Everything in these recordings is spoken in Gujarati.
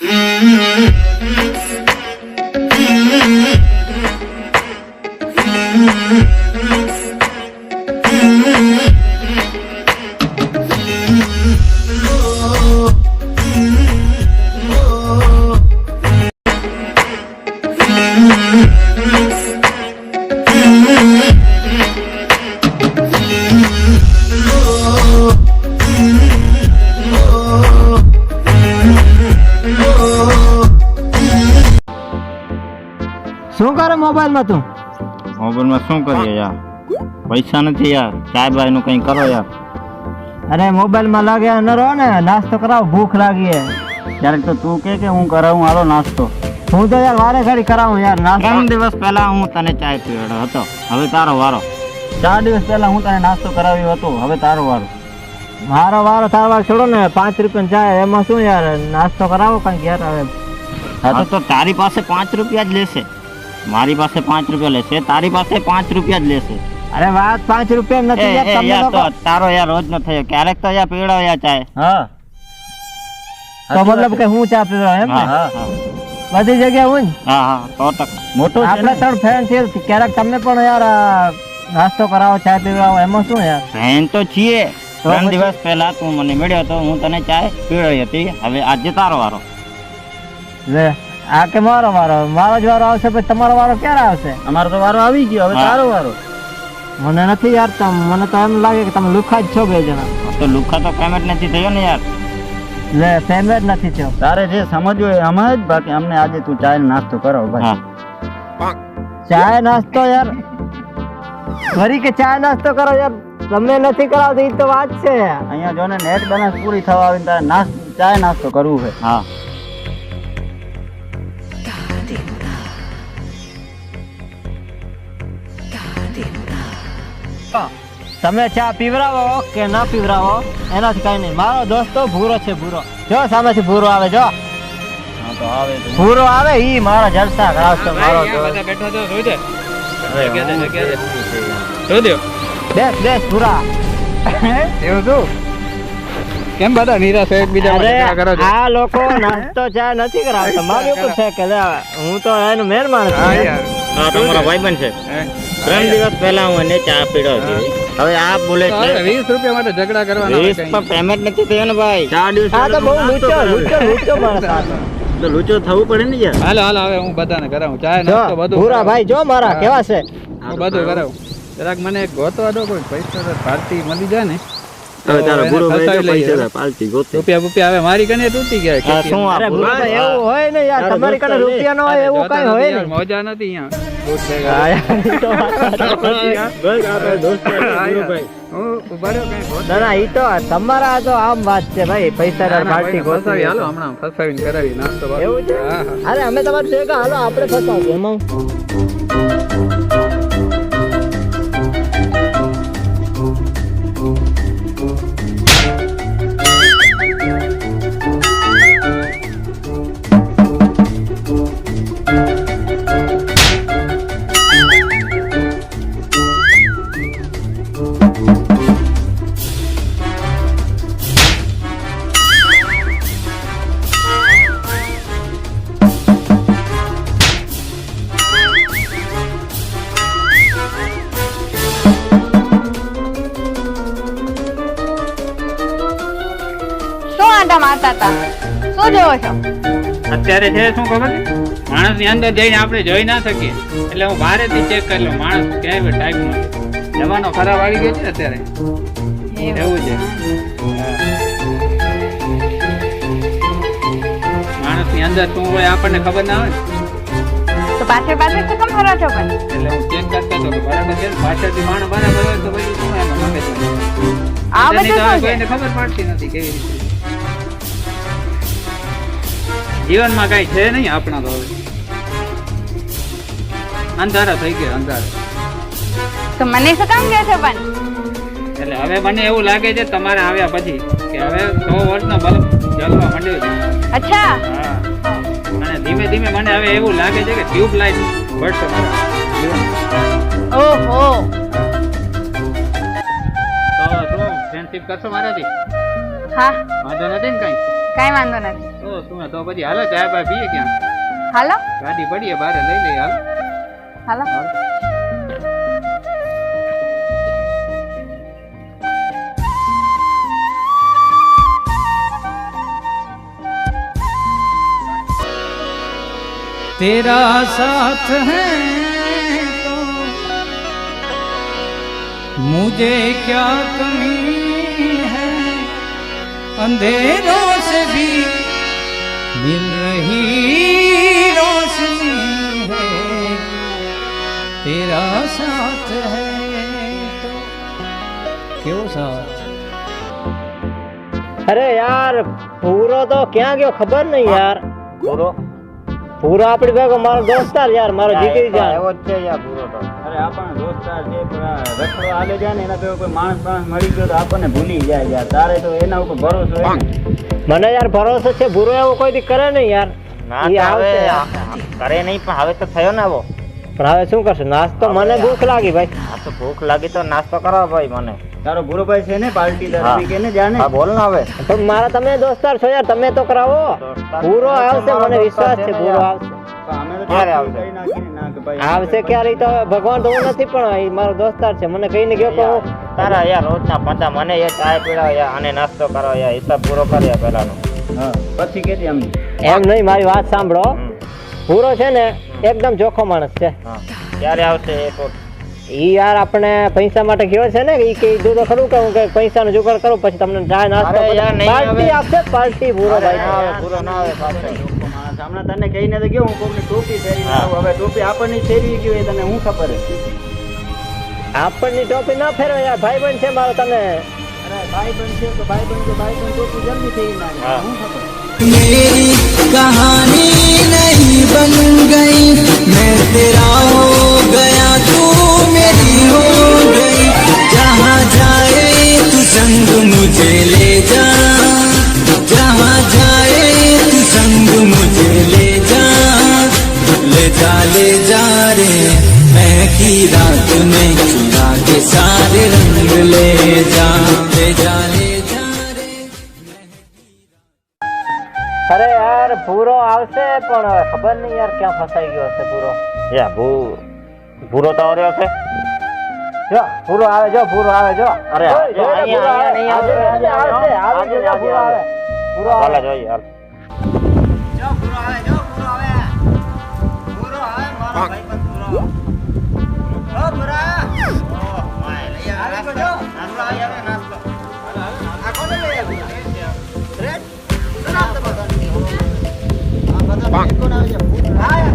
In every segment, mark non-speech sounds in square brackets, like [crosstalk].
શું કરે મોબાઈલમાં તું? મોબાઈલમાં શું કરીએ યાર? પૈસા નથી યાર. ચાય બાયનું કઈ કરો યાર. અરે મોબાઈલમાં લાગ્યા ન રહો ને. નાસ્તો કરાવ ભૂખ લાગી હે. ક્યારેક તો તું કે કે હું કરાવું હાલો નાસ્તો. હું તો યાર વારે ઘડી કરાવું યાર નાસ્તો. ત્રણ દિવસ પહેલા હું તને ચાય પીવડાવ્યો હતો. હવે તારો વારો. ચાર દિવસ પહેલા હું તને નાસ્તો કરાવ્યો હતો. હવે તારો વારો. મારો વારો તારો વાર છોડો ને. પાંચ રૂપિયા ચાય એમાં શું યાર? નાસ્તો કરાવો કંઈક યાર હવે હા તો તો તારી પાસે પાંચ રૂપિયા જ લેશે. મારી પાસે પાંચ રૂપિયા લેશે તારી પાસે પાંચ રૂપિયા જ લેશે. અરે વાત પાંચ રૂપિયા નથી યાર તમે લોકો તારો યાર રોજ નો થયો ક્યારેક તો યાર પીવડાવ યાર ચાય. હા. તો મતલબ કે હું ચા પીવડાવ એમ બધી જગ્યાએ હું હા હા સો ટકા. મોટો આપણે ત્રણ ફ્રેન્ડ છે ક્યારેક તમને પણ યાર નાસ્તો કરાવો ચા પીવડાવો એમાં શું યાર? બહેન તો છીએ. ત્રણ દિવસ પહેલા તું મને મળ્યો તો હું તને ચાય પીવડાવી હતી હવે આજે તારો વારો. લે. આ કે મારો વારો? મારો જ વારો આવશે પછી તમારો વારો ક્યારે આવશે? અમારો તો વારો આવી ગયો હવે તારો વારો. મને નથી યાર તમ મને તો એમ લાગે કે તમે લુખા જ છો બે જણા. તો લુખા તો પેમેન્ટ નથી થયો ને યાર. લે પેમેન્ટ નથી થયો. તારે જે સમજવું એ સમજ બાકી અમને આજે તું ચાય નાસ્તો કરો ભાઈ. ચાય નાસ્તો યાર. ફરી કે ચાય નાસ્તો કરો યાર? તમને નથી કરાવતી તો વાત છે. અહીંયા જો ને નેટ બેલેન્સ પૂરી થવા આવી તારે નાસ્તો ચાય નાસ્તો કરવું છે. હા. તમે ચા પીવરાવો કે ના પીવરાવો એનાથી કઈ નહીં. મારો દોસ્ત તો ભૂરો છે ભૂરો. જો સામેથી ભૂરો આવે જો. હા તો આવે તો ભૂરો આવે ઈ મારા જલસા કરાવશે મારો. બેસ બેસ ભૂરા. એવું તું? કેમ બધા નિરાશ એક બીજા કરો છો? આ લોકો નાસ્તો ચા નથી કરાવતા. મારી ઉપર છે કે લે, હું તો એનો મહેરબાન હા છું. હા તમારા ભાઈબંધ છે. ત્રણ દિવસ પહેલા હું એને ચા પીડો હતી. હવે આ બોલે તો છે. હવે વીસ રૂપિયા માટે ઝઘડા કરવાના 20 પર પેમેન્ટ નથી થયો ને ભાઈ. ચાર દિવસ આ તો બહુ લૂચો લૂચો લૂચો માણસ આ તો. લૂચો થવું પડે ને યાર. હાલો હાલો હવે હું બધાને કરાવું. ચાય જો નાસ્તો બધું ભૂરા ભાઈ જો મારા કેવા છે? હું બધું કરાવું. જરાક મને એક ગોતવા દો કોઈ પૈસા તો પાર્ટી મળી જાય ને. હવે તારા એને ભાઈ લઈએ. પૈસા પાલતી ગોતે. રૂપિયા રૂપિયા હવે મારી કને તૂટી ગયા શું આ ભૂરા ભૂરા ભાઈ? એવું હોય ને યાર. તમારી કને રૂપિયા ન હોય એવું કઈ હોય ને. મોજા નથી અહીંયા તમારા તો આમ વાત છે ભાઈ પૈસા ના, ના, પાર્ટી ફસાવી હાલો હમણાં ફસાવીને કરાવી નાસ્તો એવું છે? હા, હા. અરે અમે તમારે કે હાલો આપણે ફસાવીએ એમાં આંટા મારતા હતા. શું જોવો છો? અત્યારે છે શું ખબર? માણસની અંદર જઈને આપણે જોઈ ના શકીએ. એટલે હું બહારેથી ચેક કરી લઉં માણસ ક્યાંય ટાઈપ નથી જમાનો ખરાબ આવી ગયો છે અત્યારે? એવું. છે. માણસની અંદર શું હોય આપણને ખબર ના હોય. તો પાછળ પાછળ તો કેમ ફરો છો પણ? એટલે હું ચેક કરતો હતો. બરાબર છે પાછળથી માણસ બરાબર હોય તો પછી શું એમાં? આ બધું ખબર પડતી નથી કેવી રીતે. જીવનમાં કઈ છે નહીં આપણા તો હવે. અંધારા થઈ ગયા અંધારા. તો મને શું કામ કહો છે પણ? એટલે હવે મને એવું લાગે છે તમારે આવ્યા પછી કે હવે સો વર્ષનો બલ્બ જલવા માંડ્યો છે. અચ્છા. હા. અને ધીમે ધીમે મને હવે એવું લાગે છે કે ટ્યુબ લાઈટ પડશે મારા. ઓહો. તો શું ફ્રેન્ડશિપ કરશો મારાથી? હા. વાંધો નથી ને કઈ? કાંઈ વાંધો નથી. તો શું તો પછી હાલો ચા બા પીએ ક્યાં હાલો ગાડી પડીએ બારે લઈ લઈએ હાલ હાલો तेरा साथ है तो मुझे क्या कमी है अंधेरों से भी रोशनी है। तेरा साथ है तो क्यों साथ? अरे यार पूरा तो क्या गयो खबर नहीं यार। पूरा पूरा अपनी बेगो मारो दोस्त यार मारो जीती जान वो चाहिए पूरा तो। પૂરો આપણને દોસ્તાર છે રખડો હાલે જાય ને એના ભેગો કોઈ માણસ માણસ મળી ગયો તો આપણને ભૂલી જાય યાર. તારે તો એના ઉપર ભરોસો મને યાર ભરોસો છે ભૂરો એવો કોઈ દી કરે નહીં યાર. ના હવે કરે નહીં પણ હવે તો થયો ને આવો. પણ હવે શું કરશું? નાસ્તો મને ભૂખ લાગી ભાઈ. તો ભૂખ લાગી તો નાસ્તો કરો ભાઈ મને. તારો ભૂરોભાઈ છે ને પાર્ટી હા. ને જાને? હા બોલ ને હવે. તો મારા તમે દોસ્તાર છો યાર તમે તો કરાવો. પૂરો આવશે મને વિશ્વાસ છે છે પૂરો આવશે. અમે તો આવશે? આવશે ક્યારે તો ભગવાન તો હું નથી પણ એ મારો દોસ્તાર છે. મને કહીને ગયો કે હું તારા યાર રોજના પંચા મને એ ચાય પીડાવ યાર અને નાસ્તો કરો યાર હિસાબ પૂરો કર્યા પેલાનો હા પછી કે એમ એમ નહીં મારી વાત સાંભળો. પૂરો છે ને એકદમ ચોખ્ખો માણસ છે. ક્યારે આવશે એક ઈ યાર આપણે પૈસા માટે ગયો છે ને ઈ કે તો ખરું કે હું કે પૈસાનો જુગાડ કરું પછી તમને ચા નાસ્તો અરે યાર, નહીં પાર્ટી આવે. આપશે પાર્ટી પૂરો ભાઈ. પૂરો ના આવે હમણાં તને કહીને તો ગયો હું કોકની ટોપી પહેરીને હા. આવું હવે ટોપી આપણને ફેરવી ગયું એ તને હું ખબર હે આપણની ટોપી ના ફેરવે યાર ભાઈ બન છે મારો તમે અરે ભાઈ બન છે તો ભાઈ બન તો ભાઈ બન ટોપી જલ્દી ફેરી નાખે હા. હું ખબર मेरी कहानी नहीं बन गई मैं तेरा આવશે પણ હવે ખબર નહીં યાર ક્યાં ફસાઈ ગયો હશે પૂરો યા ભૂ- ભૂરો તો આવ્યો છે જો પૂરો આવે જો પૂરો આવે જો. અરે, જો, અહીંયા, આવે. આવે. જોઈએ હાલ. ગાડી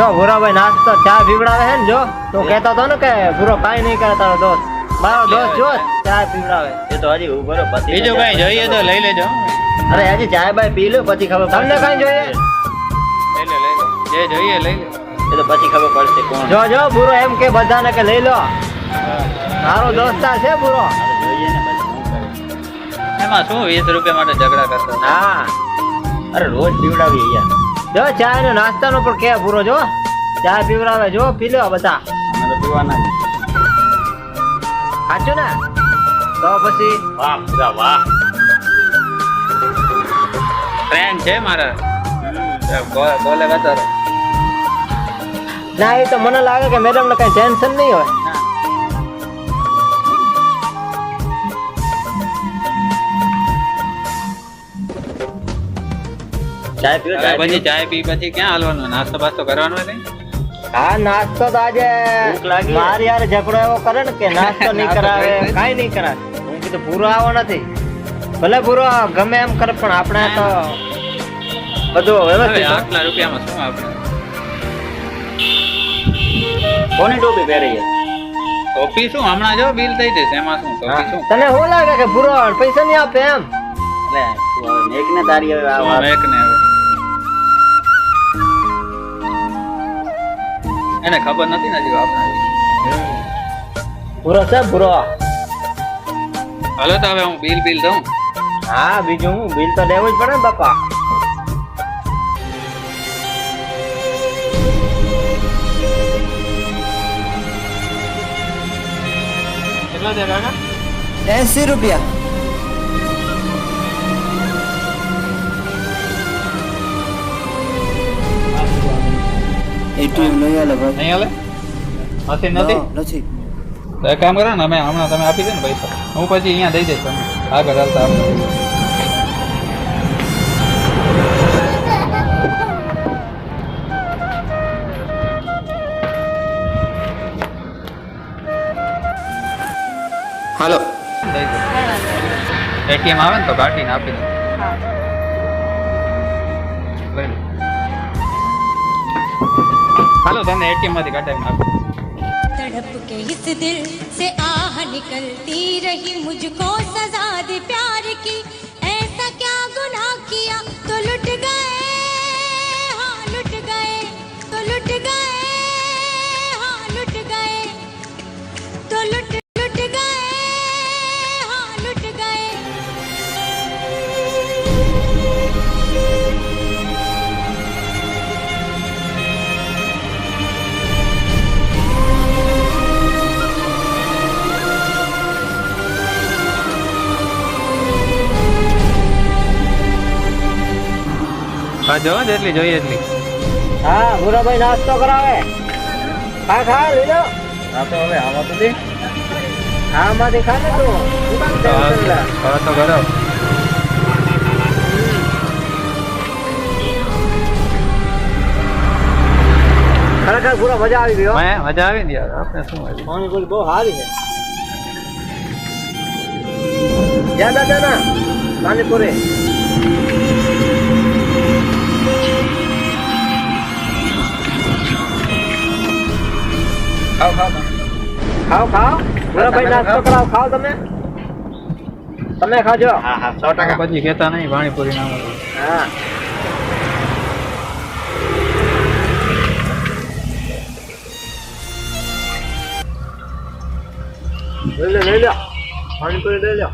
જો ભૂરાભાઈ નાસ્તો ચા પીવડાવે છે ને જો તું કહેતો હતો ને કે ભૂરો કાંઈ નહીં કરે તારો દોસ્ત. મારો દોસ્ત જો ચા પીવડાવે. એ તો હજી ઊભો રહ્યો, પતિ બીજું કઈ જોઈએ તો લઈ લેજો. અરે હજી ચાય બાય પી લો પછી ખબર તમને કઈ જોઈએ? લઈ લે લઈ લે. જે જોઈએ લઈ લે. એ તો પછી ખબર પડશે કોણ. જો જો ભૂરો એમ કે બધાને કે લઈ લો. મારો દોસ્તાર છે ભૂરો. જોઈએ ને શું એમાં શું વીસ રૂપિયા માટે ઝઘડા કરતો? હા. અરે રોજ પીવડાવી યાર. જો ચા નો નાસ્તાનો પણ કે પૂરો જો. ચા પીવરાવે જો પી લો બધા. અમે તો પીવાના સાચું ને? તો પછી? વાહ વાહ. ફ્રેન્ડ છે મારા. બોલે બોલે ના એ તો મને લાગે કે મેડમ ને કઈ ટેન્શન નહીં હોય. ચાય પીવો ચાય પછી ચાય પી પછી ક્યાં હાલવાનું? નાસ્તો બાસ્તો કરવાનો નહીં હા નાસ્તો તો આજે મારી યાર ઝઘડો એવો કરે ને કે [laughs] નાસ્તો નહીં કરાવે કાઈ નહીં કરાવે. હું કીધું પૂરો આવો નથી. ભલે પૂરો ગમે એમ કરે પણ આપણે તો બધું વ્યવસ્થિત આટલા રૂપિયામાં શું આપણે? કોની ટોપી પહેરી છે? કોફી શું? હમણાં જો બિલ થઈ જશે એમાં શું? કોફી શું? તને શું લાગે કે પૂરો પૈસા નહીં આપે એમ? એટલે ને તારી હવે. મેક ને એને ખબર નથી ને હજી આપણે પૂરો છે પૂરો હાલો તો હવે હું બિલ બિલ દઉં. હા બીજું હું? બિલ તો દેવું જ પડે ને બાપા. કેટલા છે કાકા? એસી રૂપિયા. હાલે ભાઈ. નહીં હાલે મશીન નથી? નથી. તો કામ કરો ને અમે હમણાં તમે આપી દે ને પૈસા. હું પછી અહીંયા દઈ દઈશ તમે આગળ હાલતા આપણે. હાલો. એટીએમ આવે ને તો કાઢીને આપી દે. હા. લઈ हेलो धन एटीएम में दिखा टाइम तड़प के इस दिल से आह निकलती रही मुझको सजा दे प्यार की। ऐसा क्या गुनाह किया? જો જેટલી જોઈએ એટલી. હા ભૂરાભાઈ નાસ્તો કરાવે. ખા ખા લઈ લો. હા તો હવે આમાં તો દે. હા માંથી ખા ને તું. શું કામ tension લે? હવે તો કરો. ખરેખર પૂરો મજા આવી ગયો મેં મજા આવી ને યાર આપણે શું હોય પાણીપુરી બહુ સારી છે. જ્યાં દાદા ના પાણીપુરી. ખાવ ખાવ તમે. ખાઓ ખાઓ. ભાઈ નાસ્તો કરાવ ખાઓ. તમે. તમે ખાજો. હા હા સો ટકા. પછી કહેતા નહીં પાણીપુરી ના મળે. હા. લઈ લે લઈ લો પાણીપુરી લઈ લે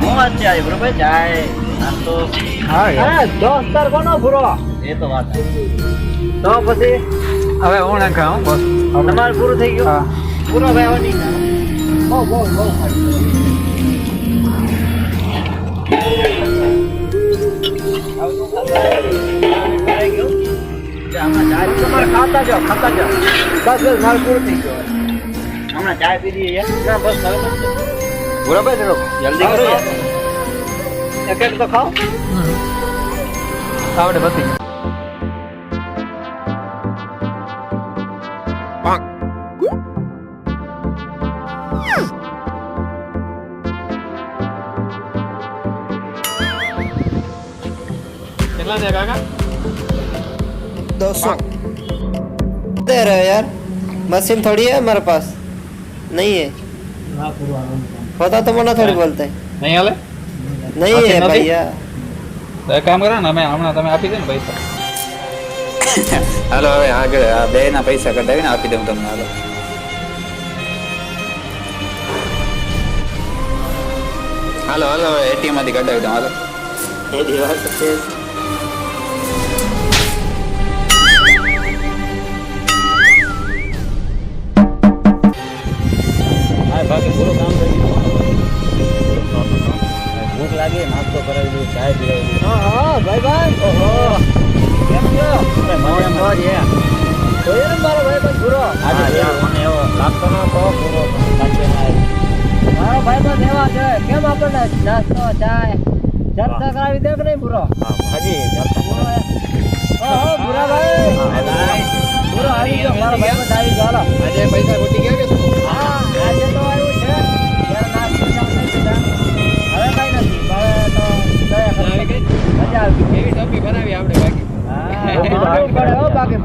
હું આવી બરોબર? ચાય નાસ્તો. હા હા દોસ્તાર બનો ભૂરો એ તો વાત છે. તો પછી? હવે હું ના ખાઉં બસ. તમારે પૂરું થઈ ગયું? પૂરો ભાઈ હવે નહીં બહુ બહુ બહુ તમારે ખાતા જાઓ ખાતા જાઓ. બસ બસ મારે પૂરું થઈ ગયો હમણાં ચાય પીધી છે ના બસ. બરોબર જલ્દી કરો યાર. એક એક તો ખાઓ આવડે બધી કેટલા છે કાકા दो सौ दे रहे हो यार मशीन थोड़ी है हमारे पास नहीं है होता तो मना थोड़ी बोलते નહીં હાલે नहीं मशीन નહીં હે ભૈયા તો કામ કરો ને અમે હમણાં તમે આપી દે ને પૈસા. હાલો હવે આગળ આ બે ના પૈસા કઢાવીને આપી દઉં તમને હાલો. હાલો હાલો એટીએમમાંથી કઢાવી દઉં હાલો. એ દિવસ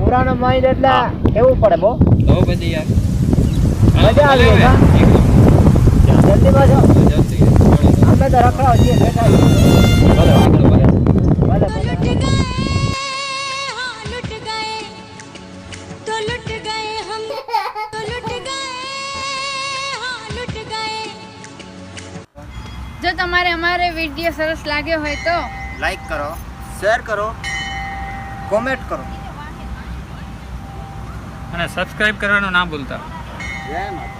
છોકરાનો માઇન્ડ એટલે કેવું પડે બો? બહુ બધી યાર. મજા આવી હા. જલ્દી માં અમે તો રખડાવ છીએ બેઠા ભલે. ભલે ભલે. જો તમારે અમારે વીડિયો સરસ લાગ્યો હોય તો લાઈક કરો શેર કરો કોમેન્ટ કરો. અને સબસ્ક્રાઈબ કરવાનું ના ભૂલતા. જય માતા